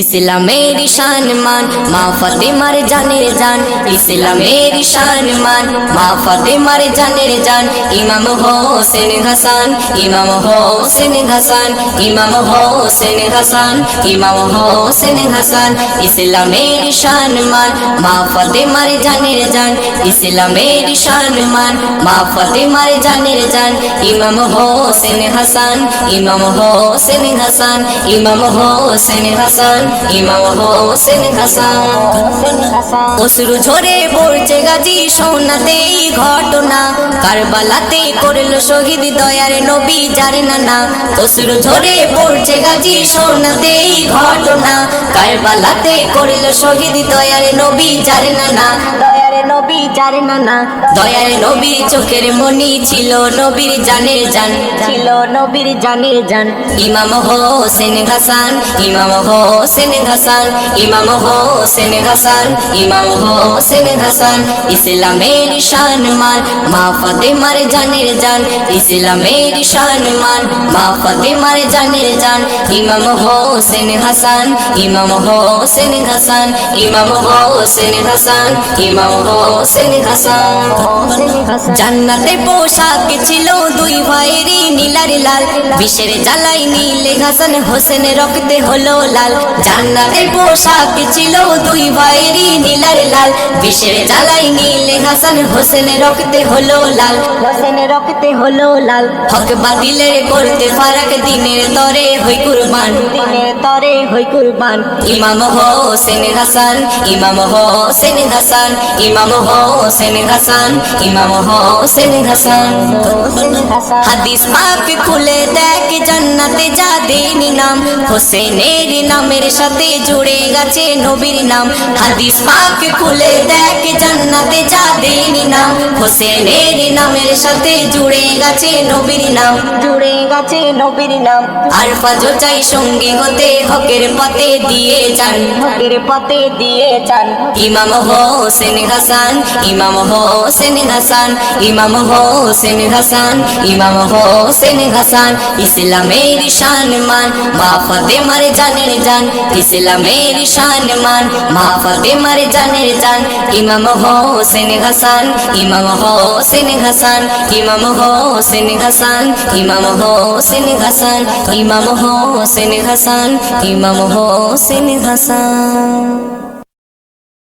ইসলামের শান মান মা ফাতেমার জানের জান। ইসলামের শান মান মা ফাতেমার জানের জান। ইমাম হোসেন হাসান, ইমাম হোসেন হাসান, ইমাম হোসেন হাসান, ইমাম হোসেন হাসান। ইসলামের শান মান মা ফাতেমার জানের জান। ইসলামের শান মান মা ফাতেমার জানের জান। ইমাম হোসেন হাসান, ইমাম হোসেন হাসান, ইমাম হোসেন হাসান। ইমাম হোসেন হাসান। অসুরু ঝরে পড়ছে গাজী সোনাতেই ঘটনা। কারবালাতে করল শহীদ দয়ার নবী যার নানা। অসুরু ঝরে পড়ছে গাজী সোনাতেই ঘটনা। কারবালাতে করল শহীদ দয়ার নবী যার নানা। নবী যার নানা। দয়ার নবীর চোখের মনি ছিল নবীর জানের জান। ছিল নবীর জানের জান। ইমাম হোসেন হাসান ইমাম হোসেন হাসান ইমাম হোসেন হাসান ইমাম হোসেন হাসান। ইসলামের শান মান মা ফাতেমার জানের জান। ইসলামের শান মান মা ফাতেমার জানের জান। ইমাম হোসেন হাসান ইমাম হোসেন হাসান ইমাম হোসেন হাসান ইমাম জান্নাতে পোশাক ছিল দুই ভাইয়েরই নীলার লাল। বিশের জ্বালাই নীলে হাসান হোসেন রক্তে হলো লাল। জান্নাতে পোশাক ছিল দুই ভাইয়েরই নীলার লাল। বিশের জ্বালাই নীলে হাসান হোসেন রক্তে হলো লাল। হোসেন রক্তে হলো লাল। হক বাতিলের করতে ফারাক দিনের তরে হই কুরবান। দিনের তরে হই কুরবান। ইমাম হোসেন হাসান, ইমাম হোসেন হাসান, ইমাম হোসেন হাসান ইমাম হোসেন হাসান। হাদিস পাক খুলে দেখ জান্নাতে যা দিন নাম। হোসেনের নামের সাথে জুড়ে গেছে নবীর নাম। হাদিস পাক খুলে দেখ জান্নাতে যা দিন নাম। হোসেনের নামের সাথে জুড়ে গেছে নবীর নাম। জুড়ে গেছে নবীর নাম। আর ফাজো চাই সঙ্গী হতে হকের পথে দিয়ে যান। হকের পথে দিয়ে যান। ইমাম হোসেন হাসান ইমাম হোসেন হাসান ইমাম হোসেন হাসান ইমাম হোসেন হাসান। ইসলামের শান মান মা ফাতেমার জানের জান, ইসলামের মান মা ফাতেমার জানের জান, ইমাম হোসেন হাসান, ইমাম হোসেন হাসান, ইমাম হোসেন হাসান, ইমাম হোসেন হাসান, ইমাম হোসেন হাসান, ইমাম হোসেন হাসান।